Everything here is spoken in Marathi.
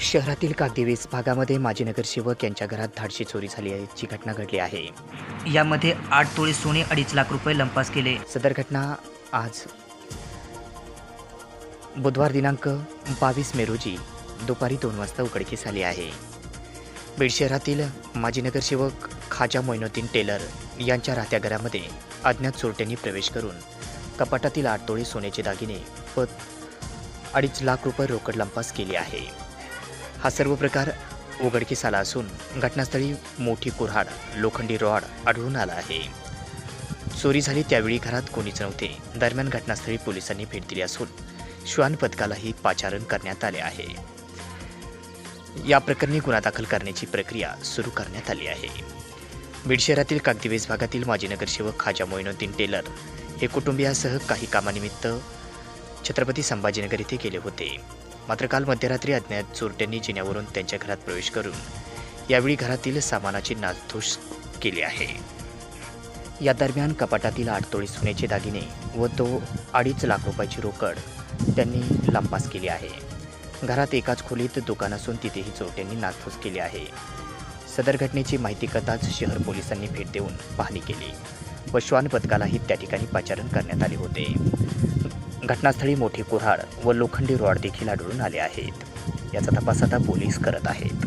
शहरातील कागदेवीस भागामध्ये माजी नगरसेवक यांच्या घरात धाडशी चोरी झाली आहे ची घटना घडली आहे. यामध्ये आठ तोळे सोने अडीच लाख रुपये लंपास केले. सदर घटना आज बुधवार दिनांक बावीस मे रोजी दुपारी दोन वाजता उघडकीस आली आहे. बीड शहरातील माजी नगरसेवक खाजा मोइनुद्दीन टेलर यांच्या राहत्या घरामध्ये अज्ञात चोरट्यांनी प्रवेश करून कपाटातील आठ तोळे सोन्याचे दागिने व अडीच लाख रुपये रोकड लंपास केली आहे. हा सर्व प्रकार उघडकीस आला असून घटनास्थळी मोठी कुऱ्हाड लोखंडी रॉड आढळून आला आहे. चोरी झाली त्यावेळी घरात कोणीच नव्हते. दरम्यान घटनास्थळी पोलिसांनी भेट दिली असून श्वान पथकालाही पाचारण करण्यात आले आहे. या प्रकरणी गुन्हा दाखल करण्याची प्रक्रिया सुरू करण्यात आली आहे. बीड शहरातील कागदिवेस भागातील माजी नगरसेवक खाजा मोइनुद्दीन टेलर हे कुटुंबियासह काही कामानिमित्त छत्रपती संभाजीनगर येथे गेले होते. मात्र काल मध्यरात्री अज्ञात चोरट्यांनी जिन्यावरून त्यांच्या घरात प्रवेश करून यावेळी घरातील सामानाची नासधूस केली आहे. या दरम्यान कपाटातील आठ तोळी सोन्याचे दागिने व तो अडीच लाख रुपयाची रोकड त्यांनी लंपास केली आहे. घरात एकाच खोलीत दुकान असून तिथेही चोरट्यांनी नासधूस केली आहे. सदर घटनेची माहिती कळताच शहर पोलिसांनी भेट देऊन पाहणी केली. व श्वान पथकालाही त्या ठिकाणी पाचारण करण्यात आले होते. घटनास्थळी मोठी कुऱ्हाड व लोखंडी रॉड देखील आढळून आले आहेत. याचा तपास आता पोलीस करत आहेत.